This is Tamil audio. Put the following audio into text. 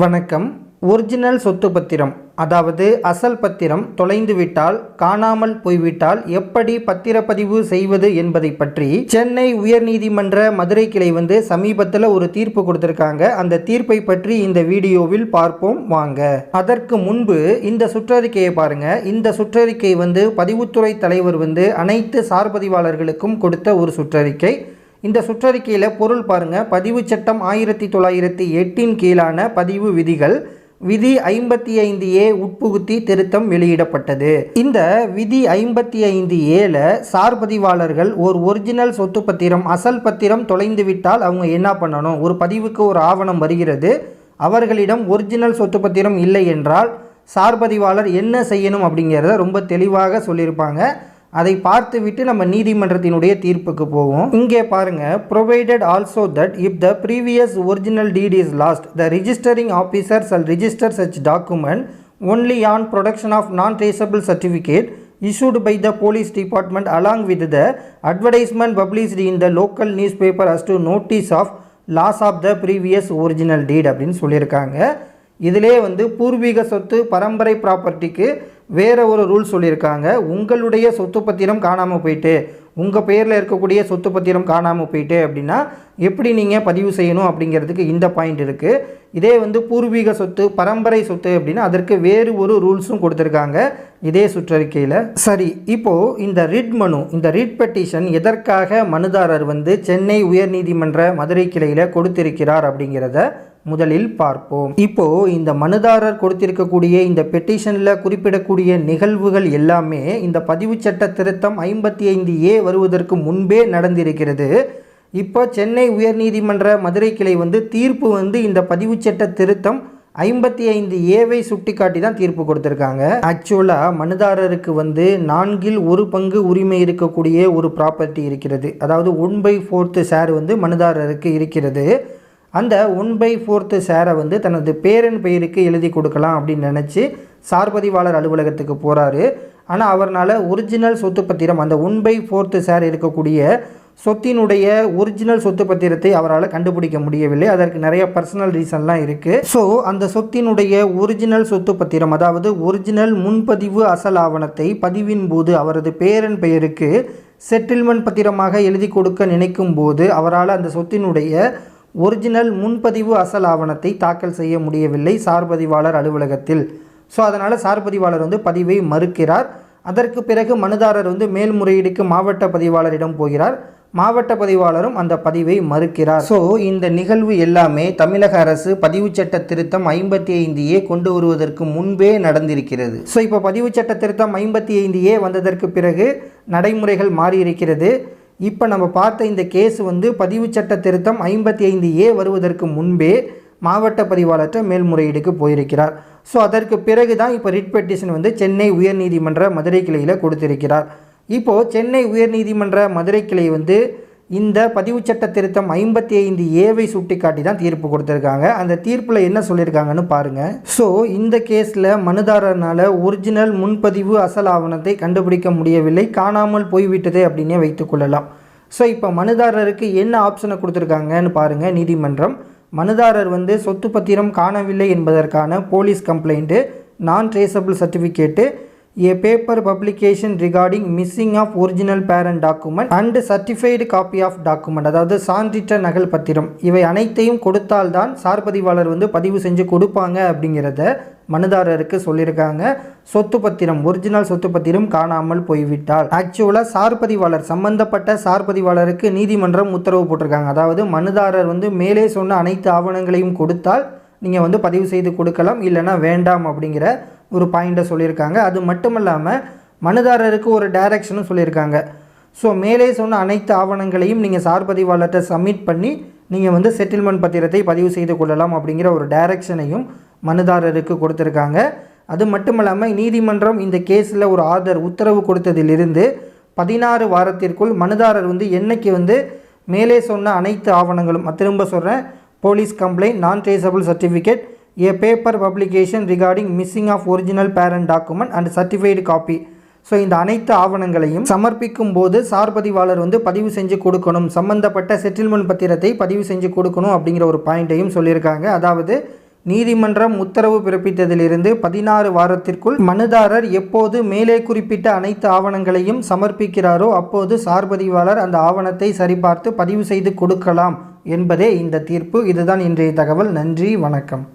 வணக்கம். ஒரிஜினல் சொத்து பத்திரம் அதாவது அசல் பத்திரம் தொலைந்துவிட்டால் காணாமல் போய்விட்டால் எப்படி பத்திரப்பதிவு செய்வது என்பதை பற்றி சென்னை உயர்நீதிமன்ற மதுரை கிளை வந்து சமீபத்தில் ஒரு தீர்ப்பு கொடுத்திருக்காங்க. அந்த தீர்ப்பை பற்றி இந்த வீடியோவில் பார்ப்போம். வாங்க. அதற்கு முன்பு இந்த சுற்றறிக்கையை பாருங்க. இந்த சுற்றறிக்கை வந்து பதிவுத்துறை தலைவர் வந்து அனைத்து சார்பதிவாளர்களுக்கும் கொடுத்த ஒரு சுற்றறிக்கை. இந்த சுற்றறிக்கையில் பொருள் பாருங்கள் பதிவு சட்டம் ஆயிரத்தி தொள்ளாயிரத்தி எட்டின் கீழான பதிவு விதிகள் விதி ஐம்பத்தி ஐந்து ஏ உட்புகுத்தி திருத்தம் வெளியிடப்பட்டது. இந்த விதி ஐம்பத்தி ஐந்து ஏல சார்பதிவாளர்கள் ஒரு ஒரிஜினல் சொத்து பத்திரம் அசல் பத்திரம் தொலைந்துவிட்டால் அவங்க என்ன பண்ணணும்? ஒரு பதிவுக்கு ஒரு ஆவணம் வருகிறது. அவர்களிடம் ஒரிஜினல் சொத்து பத்திரம் இல்லை என்றால் சார்பதிவாளர் என்ன செய்யணும் அப்படிங்கிறத ரொம்ப தெளிவாக சொல்லியிருப்பாங்க. அதை பார்த்துவிட்டு நம்ம நீதிமன்றத்தினுடைய தீர்ப்புக்கு போவோம் இங்கே பாருங்க provided also that if the previous original deed is lost the registering officer shall register such document only on production of non traceable certificate issued by the police department along with the advertisement advertisement in in local news paper as to notice of loss of the previous original deed அப்படின்னு சொல்லியிருக்காங்க இதிலே வந்து பூர்வீக சொத்து பரம்பரை ப்ராப்பர்ட்டிக்கு வேறு ஒரு ரூல் சொல்லியிருக்காங்க. உங்களுடைய சொத்து பத்திரம் காணாமல் போயிட்டு உங்கள் பேரில் இருக்கக்கூடிய சொத்து பத்திரம் காணாமல் போயிட்டு அப்படின்னா எப்படி நீங்கள் பதிவு செய்யணும் அப்படிங்கிறதுக்கு இந்த பாயிண்ட் இருக்குது இதே வந்து பூர்வீக சொத்து பரம்பரை சொத்து அப்படின்னா அதற்கு வேறு ஒரு ரூல்ஸும் கொடுத்துருக்காங்க. இதே சுற்றறிக்கையில். சரி இப்போது இந்த ரிட் மனு இந்த ரிட் பெட்டிஷன் எதற்காக மனுதாரர் வந்து சென்னை உயர்நீதிமன்ற மதுரை கிளையில் கொடுத்திருக்கிறார் அப்படிங்கிறத முதலில் பார்ப்போம். இப்போ இந்த மனுதாரர் கொடுத்திருக்கக்கூடிய இந்த பெட்டிஷனில் குறிப்பிடக்கூடிய நிகழ்வுகள் எல்லாமே இந்த பதிவு சட்ட திருத்தம் ஐம்பத்தி ஐந்து ஏ வருவதற்கு முன்பே நடந்திருக்கிறது. இப்போ சென்னை உயர்நீதிமன்ற மதுரை கிளை வந்து தீர்ப்பு வந்து இந்த பதிவு சட்ட திருத்தம் ஐம்பத்தி ஐந்து ஏவை சுட்டிக்காட்டி தான் தீர்ப்பு கொடுத்துருக்காங்க. ஆக்சுவலாக மனுதாரருக்கு வந்து நான்கில் ஒரு பங்கு உரிமை இருக்கக்கூடிய ஒரு ப்ராப்பர்ட்டி இருக்கிறது. அதாவது ஒன் பை ஃபோர்த்து ஷேர் வந்து மனுதாரருக்கு இருக்கிறது. அந்த ஒன் பை ஃபோர்த்து சேரை வந்து தனது பேரன் பெயருக்கு எழுதி கொடுக்கலாம் அப்படின்னு நினச்சி சார்பதிவாளர் அலுவலகத்துக்கு போகிறாரு ஆனால் அவர்னால் ஒரிஜினல் சொத்து பத்திரம் அந்த ஒன் பை ஃபோர்த்து சேர் இருக்கக்கூடிய சொத்தினுடைய ஒரிஜினல் சொத்து பத்திரத்தை அவரால் கண்டுபிடிக்க முடியவில்லை. அதற்கு நிறைய பர்சனல் ரீசன்லாம் இருக்குது ஸோ அந்த சொத்தினுடைய ஒரிஜினல் சொத்து பத்திரம் அதாவது ஒரிஜினல் முன்பதிவு அசல் ஆவணத்தை பதிவின் போது அவரது பேரன் பெயருக்கு செட்டில்மெண்ட் பத்திரமாக எழுதி கொடுக்க நினைக்கும் போது அவரால் அந்த சொத்தினுடைய ஒரிஜினல் முன்பதிவு அசல் ஆவணத்தை தாக்கல் செய்ய முடியவில்லை சார்பதிவாளர் அலுவலகத்தில். ஸோ அதனால் சார்பதிவாளர் வந்து பதிவை மறுக்கிறார். அதற்கு பிறகு மனுதாரர் வந்து மேல்முறையீடுக்கு மாவட்ட பதிவாளரிடம் போகிறார். மாவட்ட பதிவாளரும் அந்த பதிவை மறுக்கிறார். ஸோ இந்த நிகழ்வு எல்லாமே தமிழக அரசு பதிவு சட்ட திருத்தம் ஐம்பத்தி ஐந்து ஏ கொண்டு வருவதற்கு முன்பே நடந்திருக்கிறது. ஸோ இப்போ பதிவு சட்ட திருத்தம் ஐம்பத்தி ஐந்து ஏ வந்ததற்கு பிறகு நடைமுறைகள் மாறியிருக்கிறது. இப்போ நம்ம பார்த்த இந்த கேஸ் வந்து பதிவு சட்ட திருத்தம் ஐம்பத்தி ஐந்து ஏ வருவதற்கு முன்பே மாவட்ட பதிவாளற்ற மேல்முறையீடுக்கு போயிருக்கிறார். ஸோ அதற்கு பிறகு தான் இப்போ ரிட் பெட்டிஷன் வந்து சென்னை உயர்நீதிமன்ற மதுரை கிளையில் கொடுத்திருக்கிறார். இப்போது சென்னை உயர்நீதிமன்ற மதுரை கிளை வந்து இந்த பதிவு சட்ட திருத்தம் ஐம்பத்தி ஐந்து ஏவை சுட்டிக்காட்டி தான் தீர்ப்பு கொடுத்துருக்காங்க. அந்த தீர்ப்பில் என்ன சொல்லியிருக்காங்கன்னு பாருங்கள் ஸோ இந்த கேஸில் மனுதாரனால் ஒரிஜினல் முன்பதிவு அசல் ஆவணத்தை கண்டுபிடிக்க முடியவில்லை. காணாமல் போய்விட்டது அப்படின்னே வைத்துக்கொள்ளலாம் ஸோ இப்போ மனுதாரருக்கு என்ன ஆப்ஷனை கொடுத்துருக்காங்கன்னு பாருங்கள் நீதிமன்றம். மனுதாரர் வந்து சொத்து பத்திரம் காணவில்லை என்பதற்கான police complaint non traceable certificate a paper publication regarding missing of original parent document and certified copy of document அதாவது சான்றிட்ட நகல் பத்திரம் இவை அனைத்தையும் கொடுத்தால்தான் சார்பதிவாளர் வந்து பதிவு செஞ்சு கொடுப்பாங்க அப்படிங்கிறத மனுதாரருக்கு சொல்லியிருக்காங்க. சொத்து பத்திரம் ஒரிஜினல் சொத்து பத்திரம் காணாமல் போய்விட்டால். ஆக்சுவலாக சார்பதிவாளர் சம்பந்தப்பட்ட சார்பதிவாளருக்கு நீதிமன்றம் உத்தரவு போட்டிருக்காங்க. அதாவது மனுதாரர் வந்து மேலே சொன்ன அனைத்து ஆவணங்களையும் கொடுத்தால் நீங்கள் வந்து பதிவு செய்து கொடுக்கலாம் இல்லைன்னா வேண்டாம் அப்படிங்கிற ஒரு பாயிண்ட்டை சொல்லியிருக்காங்க. அது மட்டும் இல்லாமல் மனுதாரருக்கு ஒரு டைரக்ஷனும் சொல்லியிருக்காங்க. ஸோ மேலே சொன்ன அனைத்து ஆவணங்களையும் நீங்கள் சார்பதிவாளர்கிட்ட சப்மிட் பண்ணி நீங்கள் வந்து செட்டில்மெண்ட் பத்திரத்தை பதிவு செய்து கொள்ளலாம் அப்படிங்கிற ஒரு டைரக்ஷனையும் மனுதாரருக்கு கொடுத்துருக்காங்க. அது மட்டும் இல்லாமல் நீதிமன்றம் இந்த கேஸில் ஒரு ஆர்டர் உத்தரவு கொடுத்ததிலிருந்து பதினாறு வாரத்திற்குள் மனுதாரர் வந்து என்னைக்கு வந்து மேலே சொன்ன அனைத்து ஆவணங்களும் திரும்ப சொல்கிறேன் police complaint non traceable certificate a paper publication regarding missing of original parent document and certified copy so இந்த அனைத்து ஆவணங்களையும் சமர்ப்பிக்கும் போது சார்பதிவாளர் வந்து பதிவு செஞ்சு கொடுக்கணும். சம்பந்தப்பட்ட செட்டில்மெண்ட் பத்திரத்தை பதிவு செஞ்சு கொடுக்கணும் அப்படிங்கிற ஒரு பாயிண்ட்டையும் சொல்லியிருக்காங்க. அதாவது நீதிமன்றம் உத்தரவு பிறப்பித்ததிலிருந்து பதினாறு வாரத்திற்குள் மனுதாரர் எப்போது மேலே குறிப்பிட்ட அனைத்து ஆவணங்களையும் சமர்ப்பிக்கிறாரோ அப்போது சார்பதிவாளர் அந்த ஆவணத்தை சரிபார்த்து பதிவு செய்து கொடுக்கலாம் என்பதே இந்த தீர்ப்பு. இதுதான் இன்றைய தகவல். நன்றி வணக்கம்.